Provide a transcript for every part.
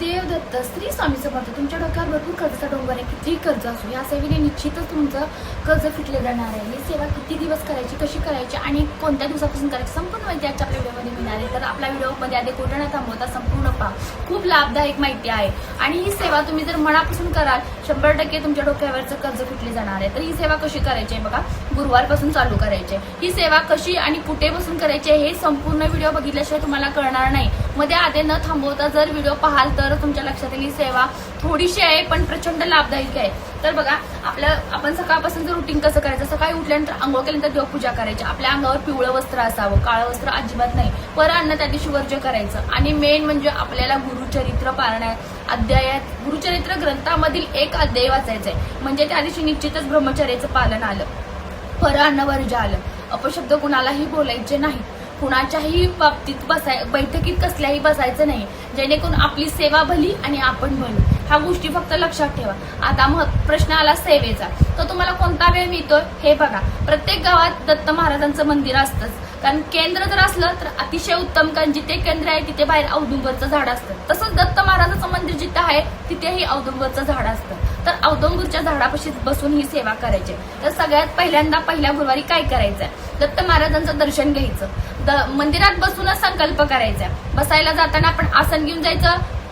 देवदत्त श्री स्वामी समर्थ तुमच्या डोक्यावर भरपूर कर्जाचा डोंगर आहे. कितीही कर्ज असो या सेवेने निश्चितच तुमचं कर्ज फिटले जाणार आहे. ही सेवा किती दिवस करायची कशी करायची आणि कोणत्या दिवसापासून करायची संपूर्ण माहिती आजच्या आपल्या व्हिडिओमध्ये मिळणार आहे. तर आपल्या व्हिडिओमध्ये आधी कुठे न थांबवता संपूर्ण पहा. खूप लाभदायक माहिती आहे. आणि ही सेवा तुम्ही जर मनापासून कराल शंभर टक्के तुमच्या डोक्यावरचं कर्ज फिटले जाणार आहे. तर ही सेवा कशी करायची आहे बघा गुरुवारपासून चालू करायची आहे. ही सेवा कशी आणि कुठे बसून करायची आहे हे संपूर्ण व्हिडिओ बघितल्याशिवाय तुम्हाला कळणार नाही. मध्ये आधी न थांबवता जर व्हिडिओ पाहाल तर तुमच्या लक्षात येईल सेवा थोडीशी आहे पण प्रचंड लाभदायक आहे. तर बघा आपलं आपण सकाळपासून जर रुटीन कसं करायचं सकाळी उठल्यानंतर आंघोळ केल्यानंतर देवपूजा करायची. आपल्या अंगावर पिवळं वस्त्र असावं काळं वस्त्र अजिबात नाही. पर अन्न त्या दिवशी वर्ज्य करायचं. आणि मेन म्हणजे आपल्याला गुरुचरित्र पारण्यात अध्यायात गुरुचरित्र ग्रंथामधील एक अध्याय वाचायचंय. म्हणजे त्या दिवशी निश्चितच ब्रह्मचर्याचं पालन आलं. पर अन्न वर्ज्य आलं. अपशब्द कुणालाही बोलायचे नाही. कुणाच्याही बाबतीत बसाय बैठकीत कसल्याही बसायचं नाही. जेणेकरून आपली सेवा भली आणि आपण भली. ह्या गोष्टी फक्त लक्षात ठेवा. आता मग प्रश्न आला सेवेचा. तर तुम्हाला कोणता वेळ मिळतोय? हे बघा. प्रत्येक गावात दत्त महाराजांचं मंदिर असतंच. कारण केंद्र जर असलं तर अतिशय उत्तम कारण जिथे केंद्र आहे तिथे बाहेर औदुंबरचं झाड असतं. तसंच दत्त महाराजाचं मंदिर जिथं आहे तिथेही औदुंबरचं झाड असतं. तर औदुंबूरच्या झाडापाशी बसून ही सेवा करायची. तर सगळ्यात पहिल्यांदा पहिल्या गुरुवारी काय करायचंय? दत्त महाराजांचं दर्शन घ्यायचं. द- मंदिरात बसूनच संकल्प करायचा. बसायला जाताना आपण आसन घेऊन जायचं.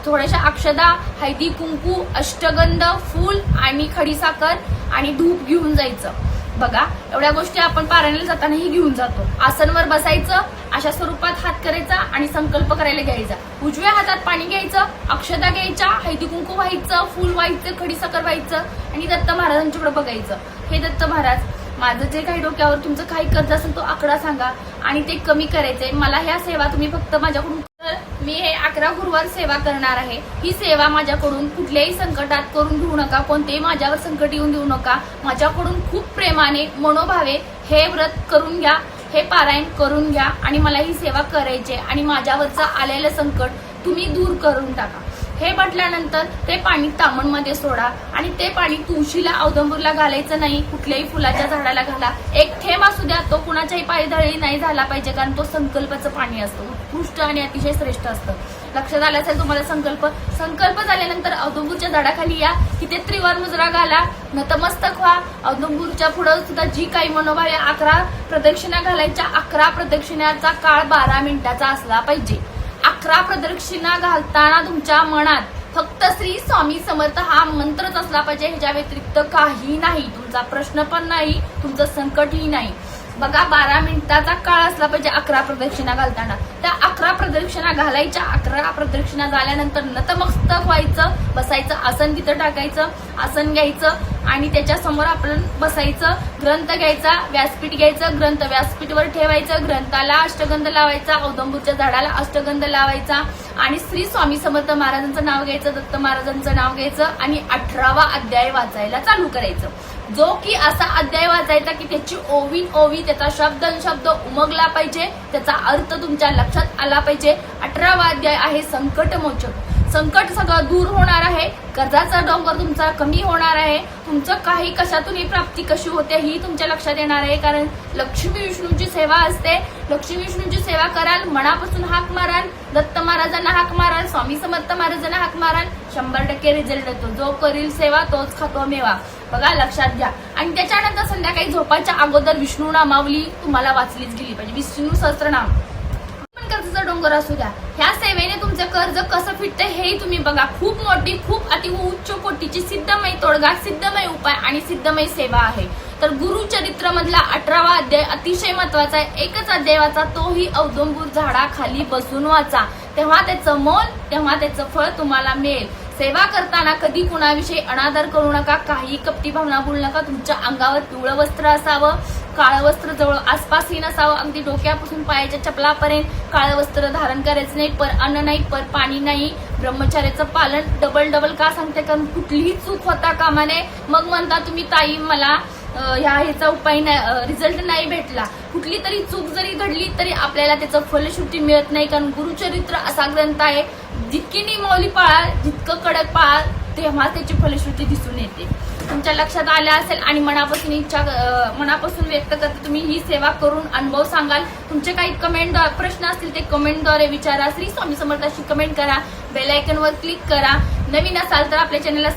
थोड्याशा अक्षदा हळदी कुंकू अष्टगंध फूल आणि खडीसाखर आणि धूप घेऊन जायचं. बघा एवढ्या गोष्टी आपण पारायणाला जातानाही घेऊन जातो. आसनवर बसायचं अशा स्वरूपात हात करायचा आणि संकल्प करायला घ्यायचा. उजव्या हातात पाणी घ्यायचं अक्षदा घ्यायच्या हळदी कुंकू व्हायचं फूल व्हायचं खडीसाखर व्हायचं आणि दत्त महाराजांच्याकडे बघायचं. हे दत्त महाराज माझं जे काही डोक्यावर तुमचं काही कर्ज असेल तो आकडा सांगा आणि ते कमी करायचंय. मला ह्या सेवा तुम्ही फक्त माझ्याकडून मी हे अकरा गुरुवार सेवा करणार आहे. ही सेवा माझ्याकडून कुठल्याही संकटात करून घेऊ नका कोणतेही माझ्यावर संकट येऊन देऊ नका. माझ्याकडून खूप प्रेमाने मनोभावे हे व्रत करून घ्या हे पारायण करून घ्या आणि मला ही सेवा करायची आहे आणि माझ्यावरचं आलेलं संकट तुम्ही दूर करून टाका. हे म्हटल्यानंतर ते पाणी तामणमध्ये सोडा आणि ते पाणी तुळशीला औदंबूरला घालायचं नाही कुठल्याही फुलाच्या झाडाला घाला. एक थेंब असू द्या तो कुणाच्याही पायधळी नाही झाला पाहिजे कारण तो संकल्पाचं पाणी असतं. उत्कृष्ट आणि अतिशय श्रेष्ठ असतं. लक्षात आलं असेल तुम्हाला संकल्प? संकल्प झाल्यानंतर औदंबूरच्या झाडाखाली या तिथे त्रिवार मुजरा घाला नतमस्तक व्हा. औदंबूरच्या पुढं सुद्धा जी काही मनोभावे अकरा प्रदक्षिणा घालायच्या अकरा प्रदक्षिणाचा काळ बारा मिनिटाचा असला पाहिजे. अकरा प्रदक्षिणा घालताना तुमच्या मनात फक्त श्री स्वामी समर्थ हा मंत्रच असला पाहिजे ह्याच्या व्यतिरिक्त काही नाही. तुमचा प्रश्न पण नाही तुमचं संकटही नाही. बघा बारा मिनिटाचा काळ असला पाहिजे अकरा प्रदक्षिणा घालताना. त्या अकरा प्रदक्षिणा घालायच्या अकरा प्रदक्षिणा झाल्यानंतर नतमस्तक व्हायचं बसायचं आसन तिथं टाकायचं आसन घ्यायचं आणि त्याच्यासमोर आपण बसायचं ग्रंथ घ्यायचा व्यासपीठ घ्यायचं ग्रंथ व्यासपीठवर ठेवायचं ग्रंथाला अष्टगंध लावायचा औदंबूरच्या झाडाला अष्टगंध लावायचा आणि श्री स्वामी समर्थ महाराजांचं नाव घ्यायचं दत्त महाराजांचं नाव घ्यायचं आणि अठरावा अध्याय वाचायला चालू करायचं. जो की असा अध्याय वाचायचा की त्याची ओवी ओवी त्याचा शब्द आणि शब्द उमगला पाहिजे त्याचा अर्थ तुमच्या लक्षात आला पाहिजे. अठरावा अध्याय आहे संकटमोचक. संकट सगळं दूर होणार आहे. कर्जाचा डोंगर तुमचा कमी होणार आहे. तुमचं काही कशातूनही प्राप्ती कशी होते ही तुमच्या लक्षात येणार आहे. कारण लक्ष्मी विष्णूची सेवा असते. लक्ष्मी विष्णूची सेवा कराल मनापासून हाक माराल दत्त महाराजांना हाक माराल स्वामी समर्थ महाराजांना हाक माराल शंभर टक्के रिझल्ट येतो जो करील सेवा तोच खातो मेवा. बघा लक्षात घ्या. आणि त्याच्यानंतर संध्याकाळी झोपायच्या अगोदर विष्णू नामावली तुम्हाला वाचलीच गेली पाहिजे. विष्णू सहस्त्रनाम पण कर्जाचा डोंगर असू द्या. ह्या सेवेने तुमचं कर्ज कसं फिटतं हेही तुम्ही बघा. खूप मोठी खूप अति उच्च कोटीची सिद्धमय तोडगा सिद्धमय उपाय आणि सिद्धमय सेवा आहे. तर गुरुचरित्र मधला अठरावा अध्याय अतिशय महत्त्वाचा आहे. एकच अध्याय वाचा तोही अवदंबूर झाडाखाली बसून वाचा. तेव्हा त्याचं मोल तेव्हा त्याचं फळ तुम्हाला मिळेल. सेवा करताना कधी कुणाविषयी अनादर करू नका काही कपटी भावना बोलू नका. तुमच्या अंगावर पिवळं वस्त्र असावं. काळं वस्त्र जवळ आसपासही नसावं. अगदी डोक्यापासून पायाच्या चपलापर्यंत काळं वस्त्र धारण करायचं नाही पर अन्न नाही पर पाणी नाही. ब्रह्मचार्याचं पालन डबल डबल का सांगते? कारण कुठलीही चूक होता कामा नये मग म्हणता तुम्ही ताई मला ह्या ह्याचा उपाय नाही रिझल्ट नाही भेटला. कुठली तरी चूक जरी घडली तरी आपल्याला त्याचं फलश्रुती मिळत नाही. कारण गुरुचरित्र असा ग्रंथ आहे जितकी नियमावली पाळाल जितकं कडक पाळाल तेव्हा त्याची फलश्रुती दिसून येते. तुमच्या लक्षात आल्या असेल आणि मनापासून इच्छा मनापासून व्यक्त करते तुम्ही ही सेवा करून अनुभव सांगाल. तुमचे काही कमेंट प्रश्न असतील ते कमेंटद्वारे विचारा. श्री स्वामी समर्थाशी कमेंट करा. बेल वर क्लिक करा. नवीन असाल तर आपल्या चॅनलला